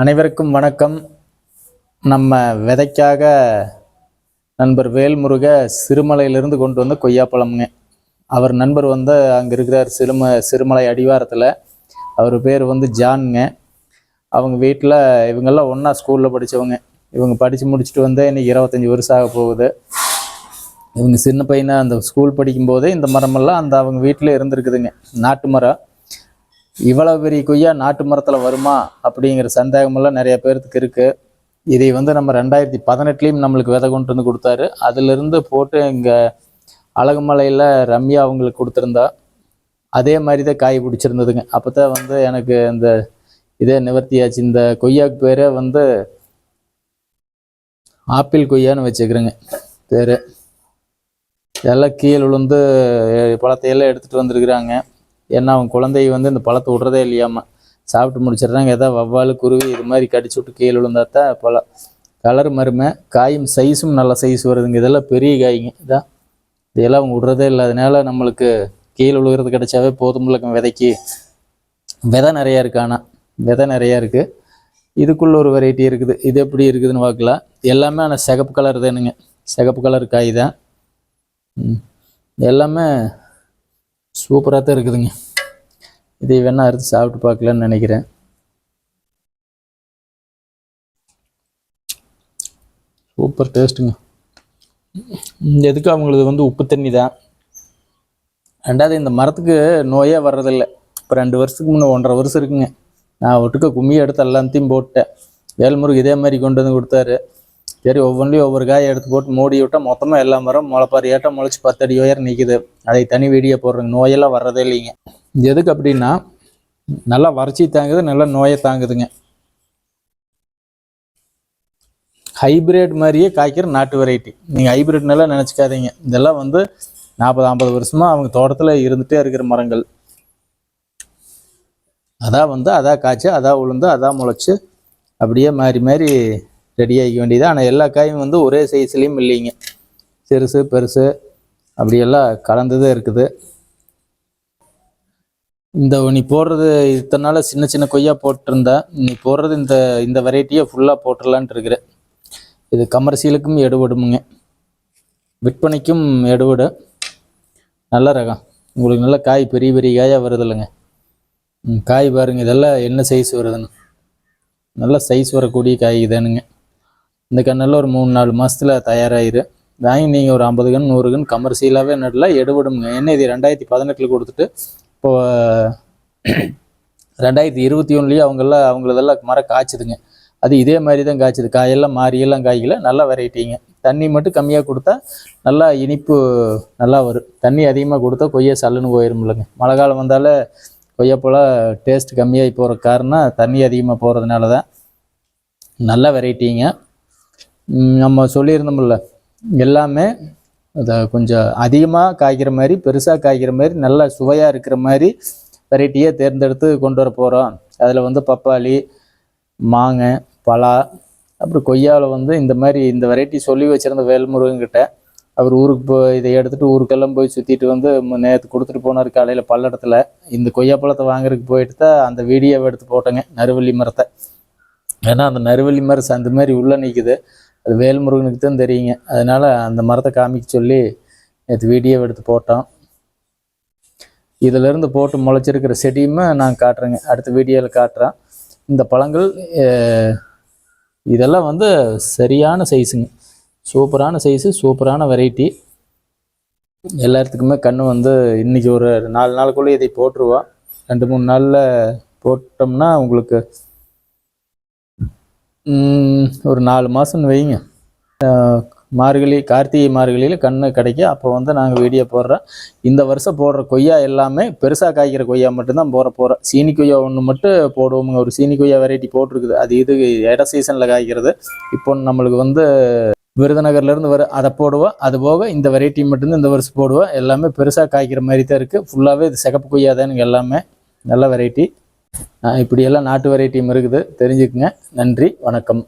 அனைவருக்கும் வணக்கம். நம்ம விதைக்காக நண்பர் வேல்முருக சிறுமலையிலிருந்து கொண்டு வந்த கொய்யாப்பழம்ங்க. அவர் நண்பர் வந்து அங்கே இருக்கிறார் சிறும சிறுமலை அடிவாரத்தில். அவர் பேர் வந்து ஜான்ங்க. அவங்க வீட்டில் இவங்கெல்லாம் ஒன்றா ஸ்கூலில் படித்தவங்க இவங்க படித்து முடிச்சுட்டு வந்து இன்னைக்கு இருபத்தஞ்சி வருஷம் ஆக போகுது. இவங்க சின்ன பையனை அந்த ஸ்கூல் படிக்கும்போதே இந்த மரமெல்லாம் அந்த அவங்க வீட்டில் இருந்திருக்குதுங்க. நாட்டு மரம். இவ்வளவு பெரிய கொய்யா நாட்டு மரத்தில் வருமா அப்படிங்கிற சந்தேகமெல்லாம் நிறைய பேர்த்துக்கு இருக்குது இதை வந்து நம்ம ரெண்டாயிரத்தி பதினெட்டுலேயும் நம்மளுக்கு விதை கொண்டு வந்து கொடுத்தாரு. அதிலிருந்து போட்டு இங்கே அழகுமலையில் ரம்யா அவங்களுக்கு கொடுத்துருந்தா அதே மாதிரி தான் காய் பிடிச்சிருந்ததுங்க. அப்போ தான் வந்து எனக்கு இந்த இதே நிவர்த்தியாச்சு. இந்த கொய்யாக்கு பேரே வந்து ஆப்பிள் கொய்யான்னு வச்சுக்கிறேங்க பேர். எல்லாம் கீழே விழுந்து பழத்தையெல்லாம் எடுத்துகிட்டு வந்திருக்கிறாங்க. ஏன்னா அவங்க குழந்தை வந்து இந்த பழத்தை விட்றதே இல்லையாமா சாப்பிட்டு முடிச்சிடுறாங்க. ஏதோ வவ்வால் குருவி இது மாதிரி கடிச்சு விட்டு கீழே விழுந்தாத்தான் பழம். கலர் மருமை காயும் சைஸும் நல்ல சைஸ் வருதுங்க. இதெல்லாம் பெரிய காய்ங்க. இதான் இதெல்லாம் அவங்க விட்றதே இல்லை. அதனால நம்மளுக்கு கீழே விழுகிறது கிடைச்சாவே போதுமில்ல விதைக்கு விதை நிறையா இருக்கு ஆனால் விதை நிறையா இருக்குது இதுக்குள்ள ஒரு வெரைட்டி இருக்குது. இது எப்படி இருக்குதுன்னு பார்க்கலாம். எல்லாமே ஆனால் சிகப்பு கலர் தானுங்க. சிகப்பு கலர் காய் தான். ம். எல்லாமே சூப்பராக தான் இருக்குதுங்க. இதை வேணால் அறுத்து சாப்பிட்டு பார்க்கலான்னு நினைக்கிறேன். சூப்பர் டேஸ்ட்டுங்க. எதுக்கு அவங்களது வந்து உப்பு தண்ணி தான். ரெண்டாவது இந்த மரத்துக்கு நோயே வர்றதில்லை. இப்போ ரெண்டு வருஷத்துக்கு முன்னே ஒன்றரை வருஷம் இருக்குங்க. நான் ஒட்டுக்க கும்மியை எடுத்து எல்லாத்தையும் போட்டேன். வேல்முருகு இதே மாதிரி கொண்டு வந்து கொடுத்தாரு. சரி ஒவ்வொன்றையும் ஒவ்வொரு காயை எடுத்து போட்டு மூடி விட்டால் மொத்தமாக எல்லா மரம் முளைப்பாரு ஏட்டம் முளைச்சி பத்து அடி நிற்குது அதை தனி வீடியோ போடுறேங்க நோயெல்லாம் வர்றதே இல்லைங்க. எதுக்கு அப்படின்னா நல்லா வறட்சி தாங்குது நல்லா நோயை தாங்குதுங்க. ஹைபிரிட் மாதிரியே காய்க்கிற நாட்டு வெரைட்டி நீங்கள் ஹைபிரிட்னெல்லாம் நினச்சிக்காதீங்க. இதெல்லாம் வந்து நாற்பது ஐம்பது வருஷமாக அவங்க தோட்டத்தில் இருந்துகிட்டே இருக்கிற மரங்கள். அதான் வந்து அதான் காய்ச்சி அதான் உளுந்து அதான் முளைச்சி அப்படியே மாறி மாறி ரெடி ஆகிக்க வேண்டியது. ஆனால் எல்லா காயும் வந்து ஒரே சைஸ்லேயும் இல்லைங்க. சிறுசு பெருசு அப்படியெல்லாம் கலந்ததே இருக்குது. இந்த நீ போடுறது இத்தனை நாள் சின்ன சின்ன கொய்யா போட்டிருந்தேன் நீ போடுறது இந்த இந்த வெரைட்டியை ஃபுல்லாக போட்டுடலான்ட்டு இருக்கிறேன். இது கமர்சியலுக்கும் எடுபடுமுங்க. விற்பனைக்கும் எடுபடும் நல்ல ரகம். உங்களுக்கு நல்ல காய் பெரிய பெரிய காயாக வருது இல்லைங்க. ம், காய் பாருங்க. இதெல்லாம் என்ன சைஸ் வருதுன்னு. நல்ல சைஸ் வரக்கூடிய காய் தானுங்க இந்த கன்னெல்லாம் ஒரு மூணு நாலு மாதத்தில் தயாராகிரு வாங்கி நீங்கள் ஒரு ஐம்பது கன் நூறு கன் கமர்சியலாகவே நடல எடுபடுங்க என்ன இது ரெண்டாயிரத்தி பதினெட்டில் கொடுத்துட்டு இப்போ ரெண்டாயிரத்தி இருபத்தி ஒன்றுலேயே அவங்கெல்லாம் அவங்களதெல்லாம் மரம் காய்ச்சுதுங்க. அது இதே மாதிரி தான் காய்ச்சுது. காயெல்லாம் மாறியெல்லாம் காய்க்கல. நல்லா வெரைட்டிங்க. தண்ணி மட்டும் கம்மியாக கொடுத்தா நல்லா இனிப்பு நல்லா வரும் தண்ணி அதிகமாக கொடுத்தா கொய்யா சல்லுன்னு போயிடும் இல்லைங்க மழை காலம் வந்தாலே கொய்யாப்பழம் டேஸ்ட் கம்மியாகி போகிற காரணம் தண்ணி அதிகமாக போகிறதுனால தான் நல்ல வெரைட்டிங்க. நம்ம சொல்லியிருந்தோம்ல எல்லாமே அதை கொஞ்சம் அதிகமாக காய்க்கிற மாதிரி பெருசாக காய்க்கிற மாதிரி நல்லா சுவையாக இருக்கிற மாதிரி வெரைட்டியாக தேர்ந்தெடுத்து கொண்டு வர போகிறோம் அதில் வந்து பப்பாளி மாங்கை பலா அப்புறம் கொய்யாவில் வந்து இந்த மாதிரி இந்த வெரைட்டி சொல்லி வச்சுருந்த வேல்முருகன்கிட்ட அவர் ஊருக்கு போய் இதை எடுத்துகிட்டு ஊருக்கெல்லாம் போய் சுற்றிட்டு வந்து நேற்று கொடுத்துட்டு போனார் காலையில் பல்லடத்தில். இந்த கொய்யாப்பழத்தை வாங்குறதுக்கு போயிட்டு தான் அந்த வீடியோவை எடுத்து போட்டேங்க நறுவள்ளி மரத்தை. ஏன்னா அந்த நறுவள்ளி மரம் அந்த மாதிரி உள்ளே நிற்குது அது வேல்முருகனுக்கு தான் தெரியுங்க. அதனால் அந்த மரத்தை காமிக்க சொல்லி நேற்று வீடியோ எடுத்து போட்டோம். இதிலிருந்து போட்டு முளைச்சிருக்கிற செடியுமே நான் காட்டுறேங்க. அடுத்த வீடியோவில் காட்டுறேன். இந்த பழங்கள் இதெல்லாம் வந்து சரியான சைஸுங்க சூப்பரான சைஸு சூப்பரான வெரைட்டி எல்லாத்துக்குமே கண்ணு வந்து இன்றைக்கி ஒரு நாலு நாளுக்குள்ளே இதை போட்டுருவோம் ரெண்டு மூணு நாளில் போட்டோம்னா உங்களுக்கு ஒரு நாலு மாதம்னு வைங்க. மார்கழி கார்த்திகை மார்கழியில் கண்ணு கிடைக்கும் அப்போ வந்து நாங்கள் வீடியோ போடுறோம். இந்த வருஷம் போடுற கொய்யா எல்லாமே பெருசாக காய்க்கிற கொய்யா மட்டும்தான் போட போகிறோம் சீனி கொய்யா ஒன்று மட்டும் போடுவோமுங்க. ஒரு சீனி கொய்யா வெரைட்டி போட்டிருக்குது. அது இது இட சீசனில் காய்க்கிறது. இப்போ நம்மளுக்கு வந்து விருதுநகர்லேருந்து வர அதை போடுவோம். அது போக இந்த வெரைட்டி மட்டும்தான் இந்த வருஷம் போடுவோம். எல்லாமே பெருசாக காய்க்கிற மாதிரி தான் இருக்குது ஃபுல்லாகவே இது சிகப்பு கொய்யா தானுங்க எல்லாமே. நல்ல வெரைட்டி இப்படியெல்லாம் நாட்டு வெரைட்டியும் இருக்குது. தெரிஞ்சுக்குங்க. நன்றி. வணக்கம்.